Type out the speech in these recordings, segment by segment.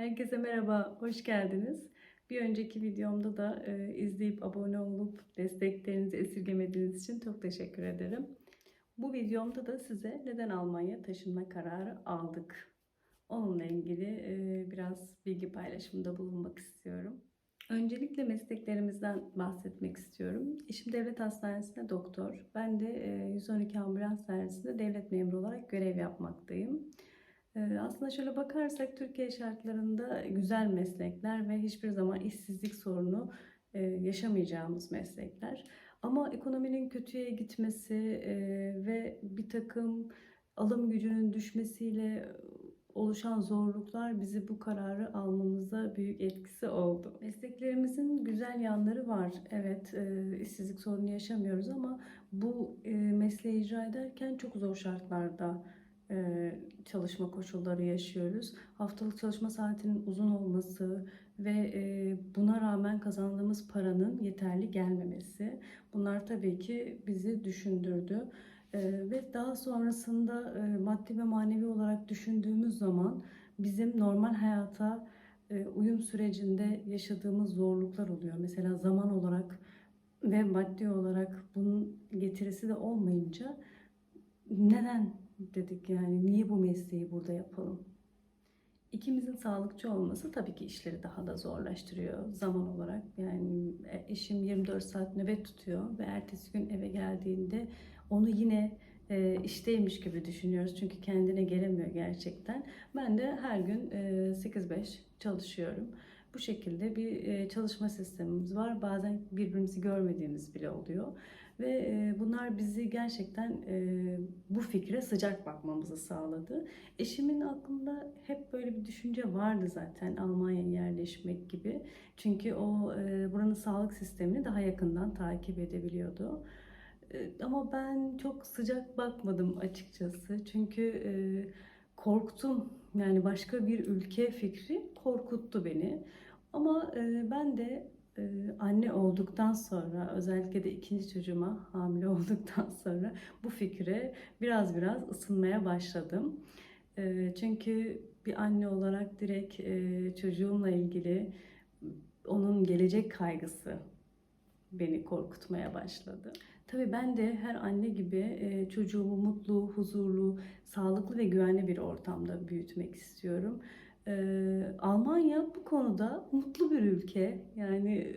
Herkese merhaba, hoş geldiniz. Bir önceki videomda da e, izleyip abone olup desteklerinizi esirgemediğiniz için çok teşekkür ederim. Bu videomda da size neden Almanya taşınma kararı aldık? Onunla ilgili e, biraz bilgi paylaşımında bulunmak istiyorum. Öncelikle mesleklerimizden bahsetmek istiyorum. Eşim devlet hastanesinde doktor. Ben de e, 112 ambulans servisinde devlet memuru olarak görev yapmaktayım. Ee, Aslında şöyle bakarsak Türkiye şartlarında güzel meslekler ve hiçbir zaman işsizlik sorunu e, yaşamayacağımız meslekler. Ama ekonominin kötüye gitmesi e, ve bir takım alım gücünün düşmesiyle oluşan zorluklar bizi bu kararı almamıza büyük etkisi oldu. Mesleklerimizin güzel yanları var. Evet, e, işsizlik sorunu yaşamıyoruz ama bu mesleği icra ederken çok zor şartlarda çalışma koşulları yaşıyoruz. Haftalık çalışma saatinin uzun olması ve e, buna rağmen kazandığımız paranın yeterli gelmemesi. Bunlar tabii ki bizi düşündürdü. E, Ve daha sonrasında e, maddi ve manevi olarak düşündüğümüz zaman bizim normal hayata e, uyum sürecinde yaşadığımız zorluklar oluyor. Mesela zaman olarak ve maddi olarak bunun getirisi de olmayınca neden dedik yani niye bu mesleği burada yapalım? İkimizin sağlıkçı olması tabii ki işleri daha da zorlaştırıyor zaman olarak. Yani e, eşim 24 saat nöbet tutuyor ve ertesi gün eve geldiğinde onu yine e, işteymiş gibi düşünüyoruz. Çünkü kendine gelemiyor gerçekten. Ben de her gün e, 8-5 çalışıyorum. Bu şekilde bir e, çalışma sistemimiz var. Bazen birbirimizi görmediğimiz bile oluyor. Ve e, bunlar bizi gerçekten e, bu fikre sıcak bakmamızı sağladı. Eşimin aklında hep böyle bir düşünce vardı zaten Almanya'ya yerleşmek gibi. Çünkü o buranın sağlık sistemini daha yakından takip edebiliyordu. Ama ben çok sıcak bakmadım açıkçası. Çünkü e, korktum. Yani başka bir ülke fikri korkuttu beni. Ama e, ben de e, anne olduktan sonra özellikle de ikinci çocuğuma hamile olduktan sonra bu fikre biraz biraz ısınmaya başladım. E, çünkü bir anne olarak direkt e, çocuğumla ilgili onun gelecek kaygısı beni korkutmaya başladı. Tabii ben de her anne gibi e, çocuğumu mutlu, huzurlu, sağlıklı ve güvenli bir ortamda büyütmek istiyorum. E, Almanya bu konuda mutlu bir ülke. Yani e,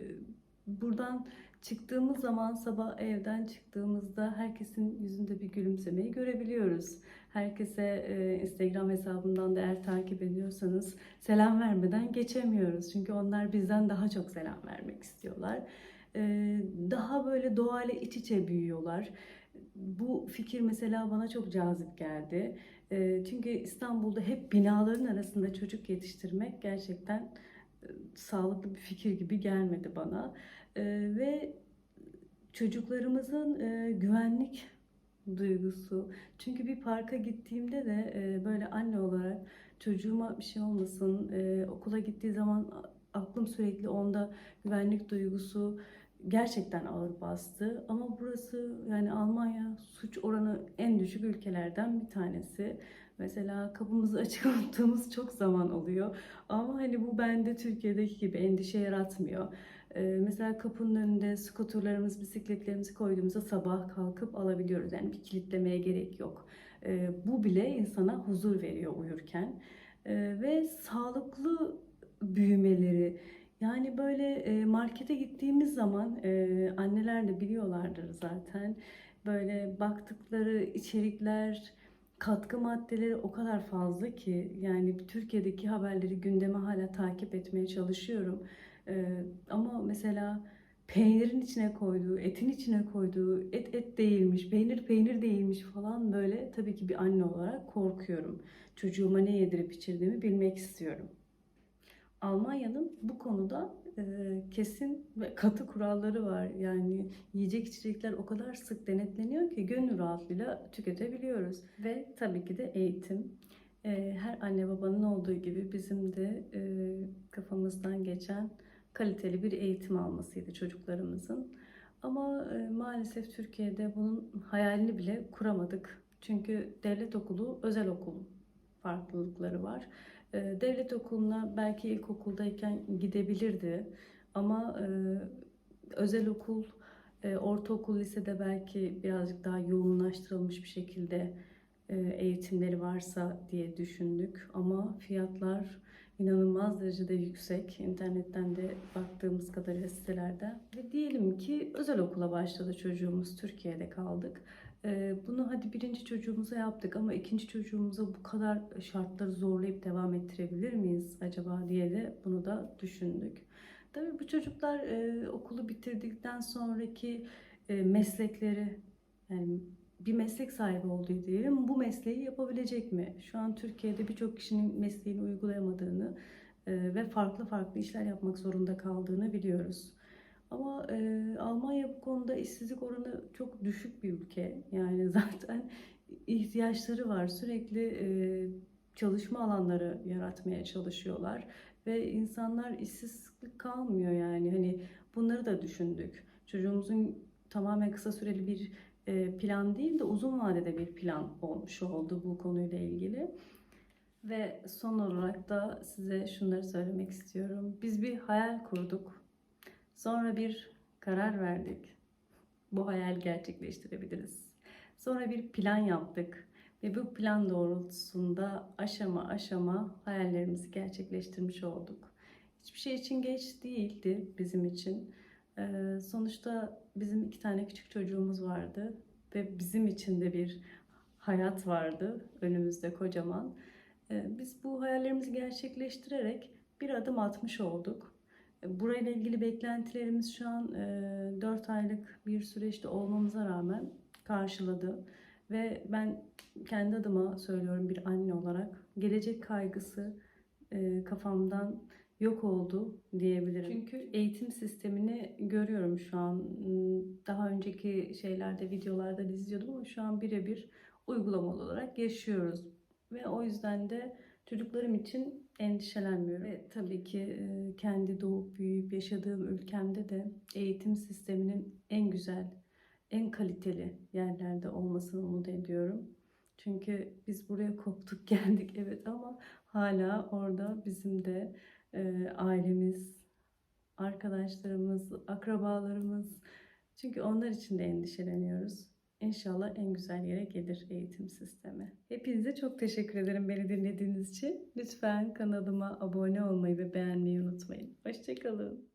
buradan çıktığımız zaman sabah evden çıktığımızda herkesin yüzünde bir gülümsemeyi görebiliyoruz. Herkese Instagram hesabından da eğer takip ediyorsanız selam vermeden geçemiyoruz. Çünkü onlar bizden daha çok selam vermek istiyorlar. Daha böyle doğayla iç içe büyüyorlar. Bu fikir mesela bana çok cazip geldi. Çünkü İstanbul'da hep binaların arasında çocuk yetiştirmek gerçekten sağlıklı bir fikir gibi gelmedi bana. Ve çocuklarımızın güvenlik duygusu. Çünkü bir parka gittiğimde de böyle anne olarak çocuğuma bir şey olmasın, okula gittiği zaman aklım sürekli onda güvenlik duygusu gerçekten ağır bastı. Ama burası yani Almanya suç oranı en düşük ülkelerden bir tanesi. Mesela kapımızı açık unuttuğumuz çok zaman oluyor. Ama hani bu bende Türkiye'deki gibi endişe yaratmıyor. Ee, mesela kapının önünde skuterlarımız, bisikletlerimizi koyduğumuzda sabah kalkıp alabiliyoruz. Yani bir kilitlemeye gerek yok. Ee, bu bile insana huzur veriyor uyurken. Ee, ve sağlıklı büyümeleri. Yani böyle markete gittiğimiz zaman anneler de biliyorlardır zaten. Böyle baktıkları içerikler, katkı maddeleri o kadar fazla ki yani Türkiye'deki haberleri gündeme hala takip etmeye çalışıyorum. Ama mesela peynirin içine koyduğu, etin içine koyduğu, et et değilmiş, peynir peynir değilmiş falan böyle tabii ki bir anne olarak korkuyorum. Çocuğuma ne yedirip içirdiğimi bilmek istiyorum. Almanya'nın bu konuda e, kesin ve katı kuralları var. Yani yiyecek içecekler o kadar sık denetleniyor ki gönül rahatlığıyla tüketebiliyoruz. Ve tabii ki de eğitim. E, her anne babanın olduğu gibi bizim de e, kafamızdan geçen kaliteli bir eğitim almasıydı çocuklarımızın. Ama e, maalesef Türkiye'de bunun hayalini bile kuramadık. Çünkü devlet okulu, özel okul farklılıkları var. E, devlet okuluna belki ilkokuldayken gidebilirdi ama e, özel okul, e, ortaokul, lisede belki birazcık daha yoğunlaştırılmış bir şekilde e, eğitimleri varsa diye düşündük. Ama fiyatlar inanılmaz derecede yüksek. İnternetten de baktığımız kadarıyla sitelerden. Ve diyelim ki özel okula başladı çocuğumuz, Türkiye'de kaldık. E, Bunu hadi birinci çocuğumuza yaptık ama ikinci çocuğumuza bu kadar şartları zorlayıp devam ettirebilir miyiz acaba diye de bunu da düşündük. Tabii bu çocuklar e, okulu bitirdikten sonraki e, meslekleri yani bir meslek sahibi olduğu diyelim bu mesleği yapabilecek mi? Şu an Türkiye'de birçok kişinin mesleğini uygulayamadığını e, ve farklı farklı işler yapmak zorunda kaldığını biliyoruz. Ama e, Almanya bu konuda işsizlik oranı çok düşük bir ülke. Yani zaten ihtiyaçları var. Sürekli e, çalışma alanları yaratmaya çalışıyorlar ve insanlar işsizlik kalmıyor yani. Hani bunları da düşündük. Çocuğumuzun tamamen kısa süreli bir e, plan değil de uzun vadede bir plan olmuş oldu bu konuyla ilgili. Ve son olarak da size şunları söylemek istiyorum. Biz bir hayal kurduk. Sonra bir karar verdik. Bu hayal gerçekleştirebiliriz. Sonra bir plan yaptık ve bu plan doğrultusunda aşama aşama hayallerimizi gerçekleştirmiş olduk. Hiçbir şey için geç değildi bizim için. Ee, sonuçta bizim iki tane küçük çocuğumuz vardı ve bizim için de bir hayat vardı önümüzde kocaman. Ee, biz bu hayallerimizi gerçekleştirerek bir adım atmış olduk. Burayla ilgili beklentilerimiz şu an e, 4 aylık bir süreçte olmamıza rağmen karşıladı. Ve ben kendi adıma söylüyorum bir anne olarak gelecek kaygısı e, kafamdan yok oldu diyebilirim. Çünkü eğitim sistemini görüyorum şu an. Daha önceki şeylerde, videolarda izliyordum ama şu an birebir uygulamalı olarak yaşıyoruz. Ve o yüzden de çocuklarım için endişelenmiyorum. Ve tabii ki e, kendi doğup büyüyüp yaşadığım ülkemde de eğitim sisteminin en güzel, en kaliteli yerlerde olmasını umut ediyorum. Çünkü biz buraya koptuk geldik evet ama hala orada bizim de e, ailemiz, arkadaşlarımız, akrabalarımız. Çünkü onlar için de endişeleniyoruz. İnşallah en güzel yere gelir eğitim sistemi. Hepinize çok teşekkür ederim beni dinlediğiniz için. Lütfen kanalıma abone olmayı ve beğenmeyi unutmayın. Hoşçakalın.